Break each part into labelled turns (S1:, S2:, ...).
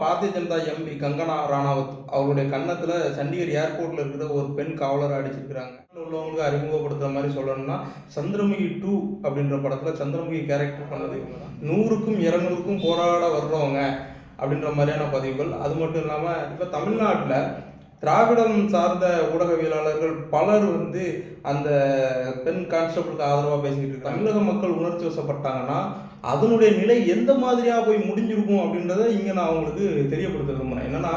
S1: Bharatiya Janata MP Kangana Ranaut அவருடைய கன்னத்தில் சண்டிகர் ஏர்போர்ட்டில் இருக்கிற ஒரு பெண் காவலரை அடிச்சிருக்கிறாங்க. உள்ளவங்களுக்கு அறிமுகப்படுத்துற மாதிரி சொல்லணும்னா சந்திரமுகி டூ அப்படின்ற படத்தில் சந்திரமுகி கேரக்டர் பண்ணது நூறுக்கும் இரநூறுக்கும் போராட வர்றவங்க அப்படின்ற மாதிரியான பதிவுகள். அது மட்டும் இல்லாமல் இப்போ தமிழ்நாட்டில் திராவிடம் சார்ந்த ஊடகவியலாளர்கள் பலர் வந்து அந்த பெண் கான்ஸ்டபிளுக்கு ஆதரவாக பேசிக்கிட்டு இருக்காங்க. தமிழக மக்கள் உணர்ச்சி வசப்பட்டாங்கன்னா அதனுடைய நிலை எந்த மாதிரியாக போய் முடிஞ்சிருக்கும் அப்படின்றத இங்கே நான் அவங்களுக்கு தெரியப்படுத்த விரும்புகிறேன் என்னன்னா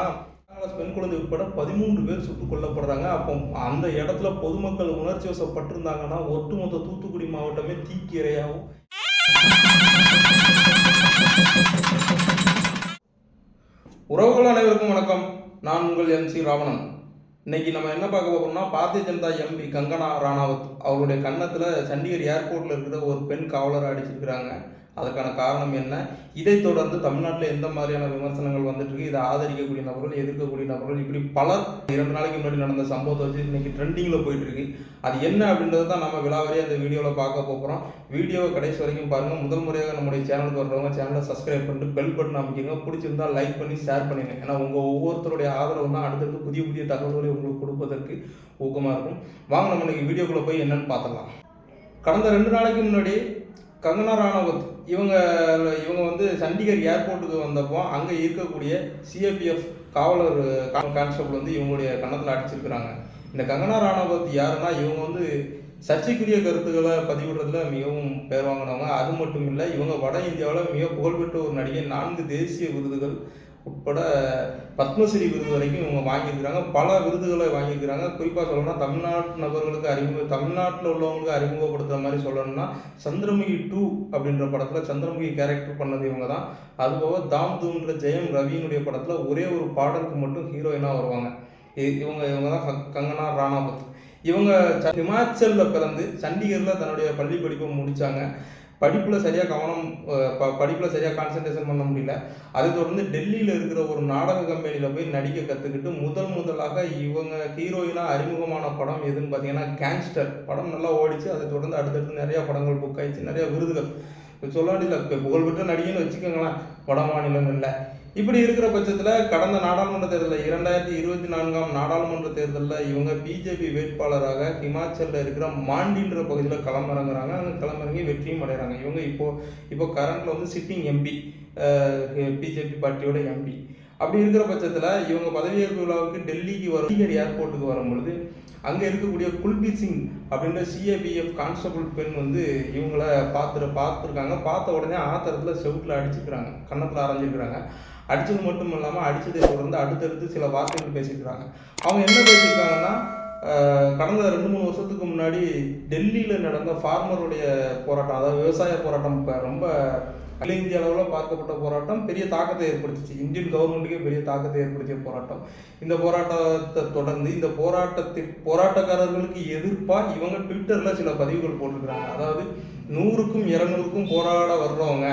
S1: பெண் குழந்தை உட்பட பதிமூன்று பேர் சுட்டுக் கொல்லப்படுறாங்க. அப்போ அந்த இடத்துல பொதுமக்கள் உணர்ச்சி வசப்பட்டிருந்தாங்கன்னா ஒட்டுமொத்த தூத்துக்குடி மாவட்டமே தீக்கி இரையாகும். உறவுகள் அனைவருக்கும் வணக்கம். நான் உங்கள் எம் சி ராவணன். இன்னைக்கு நம்ம என்ன பார்க்க போகிறோம்னா பாரதிய ஜனதா எம்பி கங்கனா ராணாவத் அவருடைய கன்னத்தில் சண்டிகர் ஏர்போர்ட்டில் இருக்கிற ஒரு பெண் காவலரை அடிச்சிருக்கிறாங்க. அதற்கான காரணம் என்ன? இதைத் தொடர்ந்து தமிழ்நாட்டில் எந்த மாதிரியான விமர்சனங்கள் வந்துட்டுருக்கு? இதை ஆதரிக்கக்கூடிய நபர்கள் எதிர்க்கக்கூடிய நபர்கள் இப்படி பல இரண்டு நாளைக்கு முன்னாடி நடந்த சம்பவத்தை வச்சு இன்னைக்கு ட்ரெண்டிங்கில் போயிட்டுருக்கு. அது என்ன அப்படின்றது தான் நம்ம விலாவரியாக அந்த வீடியோவில் பார்க்க போகிறோம் வீடியோவை கடைசி வரைக்கும் பாருங்கள் முதல் முறையாக நம்முடைய சேனலுக்கு வர்றவங்க சேனலை சப்ஸ்கிரைப் பண்ணிட்டு பெல் பட்டன் அமைக்கிங்க. பிடிச்சிருந்தா லைக் பண்ணி ஷேர் பண்ணுங்க. ஏன்னா உங்கள் ஒவ்வொருத்தருடைய ஆதரவு தான் அடுத்தடுத்து புதிய புதிய தகவல்களை உங்களுக்கு கொடுப்பதற்கு ஊக்கமாக இருக்கும். வாங்க நம்ம இன்னைக்கு வீடியோக்குள்ளே போய் என்னன்னு பார்த்துடலாம். கடந்த ரெண்டு நாளைக்கு முன்னாடி கங்கனா ராணவத் இவங்க இவங்க வந்து சண்டிகர் ஏர்போர்ட்டுக்கு வந்தப்போ அங்கே இருக்கக்கூடிய சிஏபிஎஃப் காவலர் கா- கான்ஸ்டபிள் வந்து இவங்களுடைய கன்னத்தில் அடிச்சிருக்கிறாங்க. இந்த கங்கனா ராணவத் யாருன்னா இவங்க வந்து சர்ச்சைக்குரிய கருத்துக்களை பதிவிடுறதுல மிகவும் பேர் வாங்கினவங்க. அது மட்டும் இல்லை இவங்க வட இந்தியாவில் மிக புகழ்பெற்ற ஒரு நடிகை நான்கு தேசிய விருதுகள் உட்பட பத்மஸ்ரீ விருது வரைக்கும் இவங்க வாங்கியிருக்கிறாங்க. பல விருதுகளை வாங்கியிருக்கிறாங்க. குறிப்பாக சொல்லணும்னா தமிழ்நாட்டு நபர்களுக்கு அறிமுக தமிழ்நாட்டில் உள்ளவங்களுக்கு அறிமுகப்படுத்துற மாதிரி சொல்லணும்னா சந்திரமுகி டூ அப்படின்ற படத்தில் சந்திரமுகி கேரக்டர் பண்ணது இவங்க தான். அதுபோக தாம் தூன்ற ஜெயம் ரவியினுடைய படத்தில் ஒரே ஒரு பாடலுக்கு மட்டும் ஹீரோயினாக வருவாங்க. இ- இவங்க இவங்க தான் க- கங்கனா ராணாபத். இவங்க ஹிமாச்சலில் பிறந்து சண்டிகரில் தன்னுடைய பள்ளி படிப்பை முடித்தாங்க படிப்பில் சரியாக கவனம் ப படிப்பில் சரியாக கான்சன்ட்ரேஷன் பண்ண முடியல. அதை தொடர்ந்து டெல்லியில் இருக்கிற ஒரு நாடக கம்பெனியில் போய் நடிக்க கற்றுக்கிட்டு முதல் முதலாக இவங்க ஹீரோயினாக அறிமுகமான படம் எதுன்னு பார்த்தீங்கன்னா கேங்ஸ்டர் படம் நல்லா ஓடிச்சு அதை தொடர்ந்து அடுத்தடுத்து நிறையா படங்கள் புக் ஆயிடுச்சு நிறையா விருதுகள். இப்போ சொல்ல வேண்டியதில்லை இப்போ புகழ்பெற்ற நடிகைன்னு வச்சுக்கோங்களேன் வட மாநிலங்களில். இப்படி இருக்கிற பட்சத்தில் கடந்த நாடாளுமன்ற தேர்தலில் இரண்டாயிரத்தி இருபத்தி நான்காம் நாடாளுமன்ற தேர்தலில் இவங்க பிஜேபி வேட்பாளராக ஹிமாச்சலில் இருக்கிற மாண்டின்ற பகுதியில் களமிறங்குறாங்க. அங்கே களமிறங்கி வெற்றியும் அடைகிறாங்க இவங்க இப்போது இப்போ கரண்டில் வந்து சிட்டிங் எம்பி பிஜேபி பார்ட்டியோட எம்பி அப்படி இருக்கிற பட்சத்தில் இவங்க பதவியேற்பு விழாவுக்கு டெல்லிக்கு வரும் சண்டிகர் ஏர்போர்ட்டுக்கு வரும்பொழுது அங்கே இருக்கக்கூடிய குல்பீர் சிங் அப்படின்ற சிஏபிஎஃப் கான்ஸ்டபிள் பெண் வந்து இவங்கள பார்த்துட்டு பார்த்துருக்காங்க. பார்த்த உடனே ஆத்திரத்தில் செவுட்டில் அடிச்சுக்கிறாங்க. கன்னத்தில் அரைஞ்சிருக்கிறாங்க. அடிச்சது மட்டும் இல்லாமல் அடித்ததை தொடர்ந்து அடுத்தடுத்து சில வார்த்தைகள் பேசியிருக்கிறாங்க அவங்க என்ன பேசியிருக்காங்கன்னா கடந்த ரெண்டு மூணு வருஷத்துக்கு முன்னாடி டெல்லியில் நடந்த ஃபார்மருடைய போராட்டம் அதாவது விவசாய போராட்டம் இப்போ ரொம்ப அகில இந்திய அளவில் பார்க்கப்பட்ட போராட்டம் பெரிய தாக்கத்தை ஏற்படுத்திச்சு. இந்தியன் கவர்மெண்ட்டுக்கே பெரிய தாக்கத்தை ஏற்படுத்திய போராட்டம். இந்த போராட்டத்தை தொடர்ந்து இந்த போராட்டத்தில் போராட்டக்காரர்களுக்கு எதிர்ப்பாக இவங்க ட்விட்டரில் சில பதிவுகள் போட்டிருக்கிறாங்க. அதாவது நூறுக்கும் இரநூறுக்கும் போராட வர்றவங்க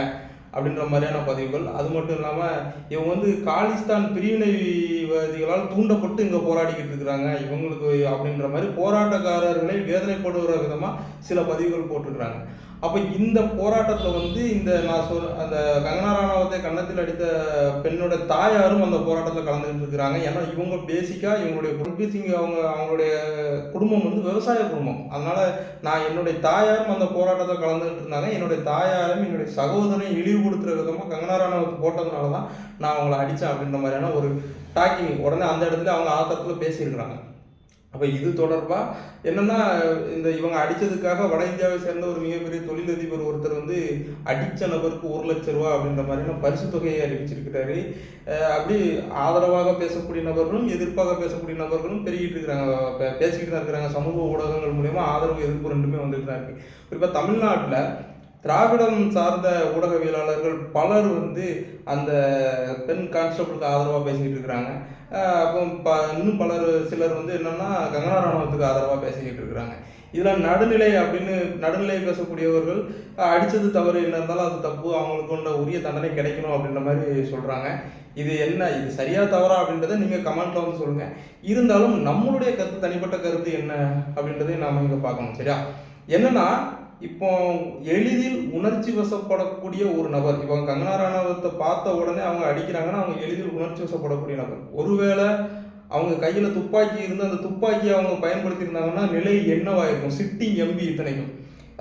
S1: அப்படின்ற மாதிரியான பதிவுகள். அது மட்டும் இல்லாமல் இவங்க வந்து காலிஸ்தான் பிரிவினைவாதிகளால் தூண்டப்பட்டு இங்கே போராடிக்கிட்டு இருக்கிறாங்க. இவங்களுக்கு அப்படின்ற மாதிரி போராட்டக்காரர்களை வேதனைப்படுகிற விதமாக சில பதிவுகள் போட்டிருக்கிறாங்க. அப்போ இந்த போராட்டத்தில் வந்து இந்த நான் சொல் அந்த கங்கனா ராணாவத்தை கன்னத்தில் அடித்த பெண்ணோட தாயாரும் அந்த போராட்டத்தில் கலந்துக்கிட்டு இருக்கிறாங்க. ஏன்னா இவங்க பேசிக்காக இவங்களுடைய குல்பீர் சிங் அவங்க அவங்களுடைய குடும்பம் வந்து விவசாய குடும்பம். அதனால் நான் என்னுடைய தாயாரும் அந்த போராட்டத்தில் கலந்துகிட்டு இருந்தாங்க. என்னுடைய தாயாரும் என்னுடைய சகோதரனையும் இழிவுபடுத்துகிற விதமாக கங்கனா ராணாவத்தை போட்டதுனால தான் நான் அவங்கள அடித்தேன் அப்படின்ற மாதிரியான ஒரு டாக்கிங் உடனே அந்த இடத்துல அவங்க ஆத்திரத்தில் பேசியிருக்கிறாங்க. அப்போ இது தொடர்பாக என்னென்னா இந்த இவங்க அடித்ததுக்காக வட இந்தியாவை சேர்ந்த ஒரு மிகப்பெரிய தொழிலதிபர் ஒருத்தர் வந்து அடித்த நபருக்கு ஒரு லட்ச ரூபா அப்படின்ற மாதிரியான பரிசு தொகையை அறிவிச்சிருக்கிறாரு. அப்படி ஆதரவாக பேசக்கூடிய நபர்களும் எதிர்ப்பாக பேசக்கூடிய நபர்களும் பெருகிட்டு இருக்கிறாங்க. பேசிக்கிட்டு தான் இருக்கிறாங்க. சமூக ஊடகங்கள் மூலயமா ஆதரவு எதிர்ப்பு ரெண்டுமே வந்துட்டு தான் இருக்கு. குறிப்பாக தமிழ்நாட்டில் திராவிடம் சார்ந்த ஊடகவியலாளர்கள் பலர் வந்து அந்த பெண் கான்ஸ்டபிளுக்கு ஆதரவாக பேசிக்கிட்டு இருக்கிறாங்க. அஹ் அப்போ ப இன்னும் பலர் சிலர் வந்து என்னென்னா கங்கனா ராணுவத்துக்கு ஆதரவாக பேசிக்கிட்டு இருக்கிறாங்க. இதில் நடுநிலை அப்படின்னு நடுநிலை பேசக்கூடியவர்கள் அடித்தது தவறு என்ன இருந்தாலும் அது தப்பு. அவங்களுக்கு உள்ள உரிய தண்டனை கிடைக்கணும் அப்படின்ற மாதிரி சொல்கிறாங்க இது என்ன இது சரியா தவறா அப்படின்றத நீங்கள் கமெண்ட்டில் வந்து சொல்லுங்கள் இருந்தாலும் நம்மளுடைய கருத்து தனிப்பட்ட கருத்து என்ன அப்படின்றதையும் நாம் இங்கே பார்க்கணும் சரியா? என்னென்னா இப்போ எளிதில் உணர்ச்சி வசப்படக்கூடிய ஒரு நபர் இப்போ கங்கனா ராணாவத்தை பார்த்த உடனே அவங்க அடிக்கிறாங்கன்னா அவங்க எளிதில் உணர்ச்சி வசப்படக்கூடிய நபர். ஒருவேளை அவங்க கையில் துப்பாக்கி இருந்து அந்த துப்பாக்கியை அவங்க பயன்படுத்தியிருந்தாங்கன்னா நிலை என்னவாயிருக்கும்? சிட்டிங் எம்பி இத்தனைக்கும்.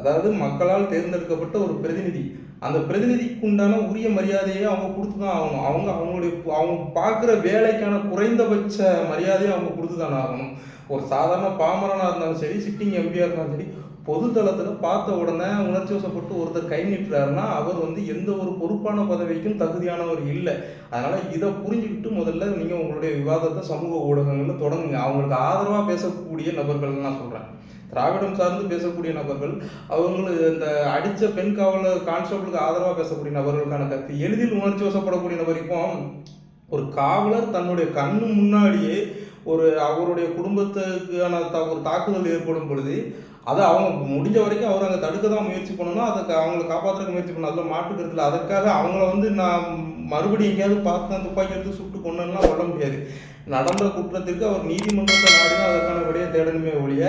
S1: அதாவது மக்களால் தேர்ந்தெடுக்கப்பட்ட ஒரு பிரதிநிதி. அந்த பிரதிநிதிக்கு உண்டான உரிய மரியாதையை அவங்க கொடுத்து தான் ஆகணும். அவங்க அவங்களுடைய அவங்க பார்க்குற வேலைக்கான குறைந்தபட்ச மரியாதையை அவங்க கொடுத்து தானே ஆகணும். ஒரு சாதாரண பாமரனாக இருந்தாலும் சரி சிட்டிங் எம்பியாக இருந்தாலும் சரி பொதுத்தளத்தில் பார்த்த உடனே உணர்ச்சி வசப்பட்டு ஒருத்தர் கை நீட்டுறாருன்னா அவர் வந்து எந்த ஒரு பொறுப்பான பதவிக்கும் தகுதியானவர் இல்லை. அதனால் இதை புரிஞ்சுக்கிட்டு முதல்ல நீங்கள் உங்களுடைய விவாதத்தை சமூக ஊடகங்களில் தொடங்குங்க. அவங்களுக்கு ஆதரவாக பேசக்கூடிய நபர்கள் நான் சொல்கிறேன் திராவிடம் சார்ந்து பேசக்கூடிய நபர்கள் அவங்களு இந்த அடித்த பெண் காவலர் கான்ஸ்டபிளுக்கு ஆதரவாக பேசக்கூடிய நபர்களுக்கான கருத்து எளிதில் உணர்ச்சி வசப்படக்கூடிய நபருக்கும் ஒரு காவலர் தன்னுடைய கண்ணு முன்னாடியே ஒரு அவருடைய குடும்பத்துக்கான த ஒரு தாக்குதல் ஏற்படும் பொழுது அதை அவங்க முடிஞ்ச வரைக்கும் அவர் அங்கே தடுக்க தான் முயற்சி பண்ணணும். அதை அவங்கள காப்பாற்றுறதுக்கு முயற்சி பண்ணணும். அதில் மாட்டுக்கிறதுல அதற்காக அவங்கள வந்து நான் மறுபடியும் எங்கேயாவது பார்த்து துப்பாக்கி எடுத்து சுட்டு கொண்டுலாம் சொல்ல முடியாது. நடந்த குற்றத்திற்கு அவர் நீதிமன்றத்தை நாடினா அதற்கான விடையை தேடணுமே ஒழிய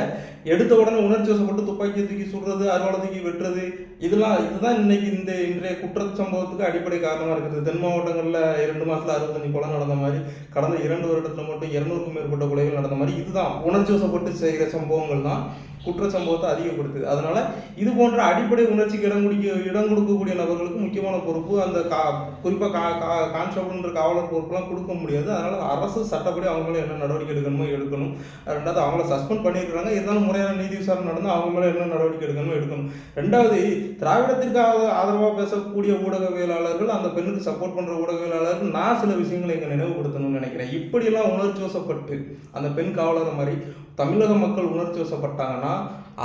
S1: எடுத்த உடனே உணர்ச்சி வசப்பட்டு துப்பாக்கி தூக்கி சுடுறது அறுவாலை தூக்கி வெட்டுறது இதெல்லாம் இதுதான் இன்னைக்கு இந்த இன்றைய குற்ற சம்பவத்துக்கு அடிப்படை காரணமாக இருக்குது தென் மாவட்டங்களில் இரண்டு மாதத்தில் அறுபத்தஞ்சு கொலை நடந்த மாதிரி கடந்த இரண்டு வருடத்தில் மட்டும் இரநூறுக்கும் மேற்பட்ட கொலைகள் நடந்த மாதிரி இதுதான். உணர்ச்சி வசப்பட்டு செய்கிற சம்பவங்கள் தான் குற்ற சம்பவத்தை அதிகப்படுத்துது. அதனால இது போன்ற அடிப்படை உணர்ச்சிக்கு இடம் குடிக்க இடம் கொடுக்கக்கூடிய நபர்களுக்கு முக்கியமான பொறுப்பு. அந்த கா குறிப்பாக கா கா கான்ஸ்டபிள்ன்ற காவலர் பொறுப்புலாம் கொடுக்க முடியாது. அதனால அரசு சட்டப்படி அவங்களும் என்ன நடவடிக்கை எடுக்கணுமோ எடுக்கணும். ரெண்டாவது அவங்கள சஸ்பெண்ட் பண்ணியிருக்கிறாங்க. இருந்தாலும் முறையான நீதி விசாரணை நடந்தால் அவங்களும் என்ன நடவடிக்கை எடுக்கணுமோ எடுக்கணும். ரெண்டாவது திராவிடத்திற்கு ஆதரவாக பேசக்கூடிய ஊடகவியலாளர்கள் அந்த பெண்ணுக்கு சப்போர்ட் பண்ணுற ஊடகவியலாளர்கள் நான் சில விஷயங்களை இங்கே நினைவுபடுத்தணும்னு நினைக்கிறேன். இப்படியெல்லாம் உணர்ச்சி வசப்பட்டு அந்த பெண் காவலர் மாதிரி தமிழக மக்கள் உணர்ச்சி வசப்பட்டாங்கன்னா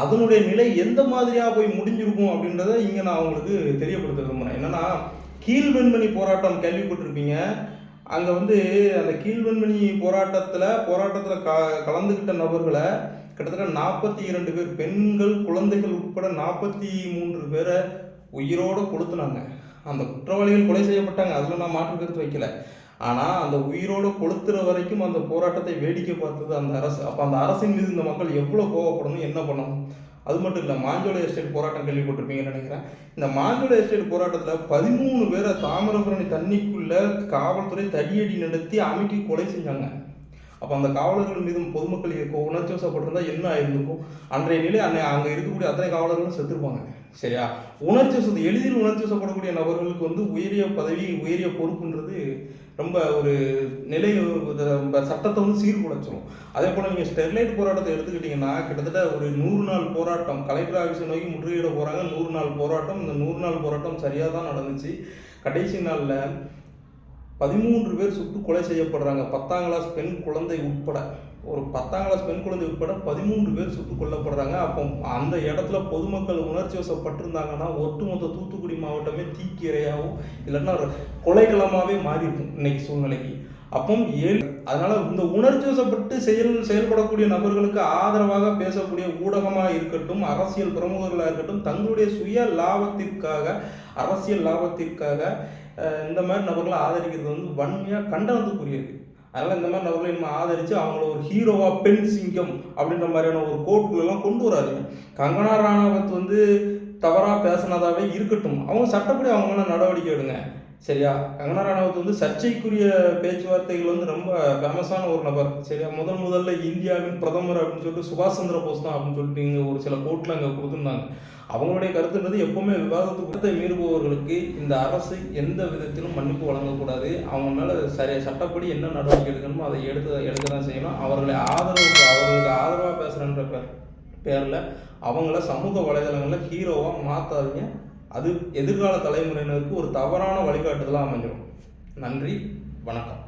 S1: அதனுடைய நிலை எந்த மாதிரியாக போய் முடிஞ்சிருக்கும் அப்படின்றத இங்கே நான் அவங்களுக்கு தெரியப்படுத்த விரும்புகிறேன் என்னன்னா கீழ்வெண்மணி போராட்டம் கேள்விப்பட்டிருப்பீங்க. அங்கே வந்து அந்த கீழ்வெண்மணி போராட்டத்தில் போராட்டத்தில் க கலந்துக்கிட்ட நபர்களை கிட்டத்தட்ட நாற்பத்தி இரண்டு பேர் பெண்கள் குழந்தைகள் உட்பட நாற்பத்தி மூன்று பேரை உயிரோடு கொளுத்துனாங்க. அந்த குற்றவாளிகள் கொலை செய்யப்பட்டாங்க. அதில் நான் மாற்று கருத்து வைக்கல. ஆனால் அந்த உயிரோடு கொளுத்துற வரைக்கும் அந்த போராட்டத்தை வேடிக்கை பார்த்தது அந்த அரசு. அப்போ அந்த அரசின் மீது இந்த மக்கள் எவ்வளோ கோவப்படணும் என்ன பண்ணணும்? அது மட்டும் இல்லை மாஞ்சோலை எஸ்டேட் போராட்டம் கேள்விப்பட்டிருப்பீங்கன்னு நினைக்கிறேன். இந்த மாஞ்சோலை எஸ்டேட் போராட்டத்தில் பதிமூணு பேரை தாமிரபரணி தண்ணிக்குள்ளே காவல்துறை தடியடி நடத்தி அமைக்கி கொலை செஞ்சாங்க. அப்போ அந்த காவலர்கள் மீதும் பொதுமக்கள் இருக்க உணர்ச்சி வசப்பட்டிருந்தா என்ன ஆயிருந்திருக்கும் அன்றைய நிலை அன்னை அங்கே இருக்கக்கூடிய அத்தனை காவலர்களும் செத்துருப்பாங்க. சரியா? உணர்ச்சி வசதி எளிதில் உணர்ச்சி வசப்படக்கூடிய நபர்களுக்கு வந்து உயரிய பதவி உயரிய பொறுப்புன்றது ரொம்ப ஒரு நிலை ரொம்ப சட்டத்தை வந்து சீர்குலைச்சிரும். அதே போல் நீங்கள் ஸ்டெர்லைட் போராட்டத்தை எடுத்துக்கிட்டிங்கன்னா கிட்டத்தட்ட ஒரு நூறு நாள் போராட்டம் கலெக்டர் ஆஃபீஸை நோக்கி முற்றுகையிட போகிறாங்க நூறு நாள் போராட்டம். இந்த நூறு நாள் போராட்டம் சரியாக தான் நடந்துச்சு. கடைசி நாளில் பதிமூன்று பேர் சுட்டு கொலை செய்யப்படுறாங்க. பத்தாம் கிளாஸ் பெண் குழந்தை உட்பட. ஒரு பத்தாம் கிளாஸ் பெண் குழந்தை உட்பட பதிமூன்று பேர் சுட்டுக் கொல்லப்படுறாங்க. அப்போ அந்த இடத்துல பொதுமக்கள் உணர்ச்சி வசப்பட்டிருந்தாங்கன்னா ஒட்டுமொத்த தூத்துக்குடி மாவட்டமே தீக்கிரையாகவும் இல்லைன்னா கொலைகளமாகவே மாறி இருக்கும் இன்னைக்கு சூழ்நிலைக்கு. அப்போ ஏழு அதனால இந்த உணர்ச்சி வசப்பட்டு செயல் செயல்படக்கூடிய நபர்களுக்கு ஆதரவாக பேசக்கூடிய ஊடகமாக இருக்கட்டும் அரசியல் பிரமுகர்களாக இருக்கட்டும் தங்களுடைய சுய லாபத்திற்காக அரசியல் லாபத்திற்காக இந்த மாதிரி நபர்களை ஆதரிக்கிறது வந்து வன்மையாக கண்டனத்துக்குரியது. அதனால் இந்த மாதிரி நபர்களை நம்ம ஆதரித்து அவங்கள ஒரு ஹீரோவா பெண் சிங்கம் அப்படின்ற மாதிரியான ஒரு கோட்குள்ளெல்லாம் கொண்டு வராதீங்க. கங்கனா ராணாவத் வந்து தவறாக பேசினதாகவே இருக்கட்டும். அவங்க சட்டப்படி அவங்க நடவடிக்கை எடுங்க. சரியா? கங்கனா ராணாவத் வந்து சர்ச்சைக்குரிய பேச்சுவார்த்தைகள் வந்து ரொம்ப ஃபேமஸான ஒரு நபர். சரியா? முதல் முதல்ல இந்தியாவின் பிரதமர் அப்படின்னு சொல்லிட்டு சுபாஷ் சந்திர போஸ் தான் அப்படின்னு சொல்லிட்டு இங்கே ஒரு சில கோர்ட்டில் அங்கே கொடுத்துருந்தாங்க. அவங்களுடைய கருத்துன்றது எப்பவுமே விவாதத்துக்கு மீறுபவர்களுக்கு இந்த அரசு எந்த விதத்திலும் மன்னிப்பு வழங்கக்கூடாது. அவங்க மேலே சரி சட்டப்படி என்ன நடவடிக்கை எடுக்கணுமோ அதை எடுத்து எடுக்க தான் செய்யணும். அவர்களை ஆதரவு அவர்களுக்கு ஆதரவாக பேசுகிறன்ற பேர் பேரில் அவங்கள சமூக வலைதளங்களில் ஹீரோவாக மாற்றாதீங்க அது எதிர்கால தலைமுறையினருக்கு ஒரு தவறான வழிகாட்டுதலாக அமைஞ்சிடும் நன்றி வணக்கம்.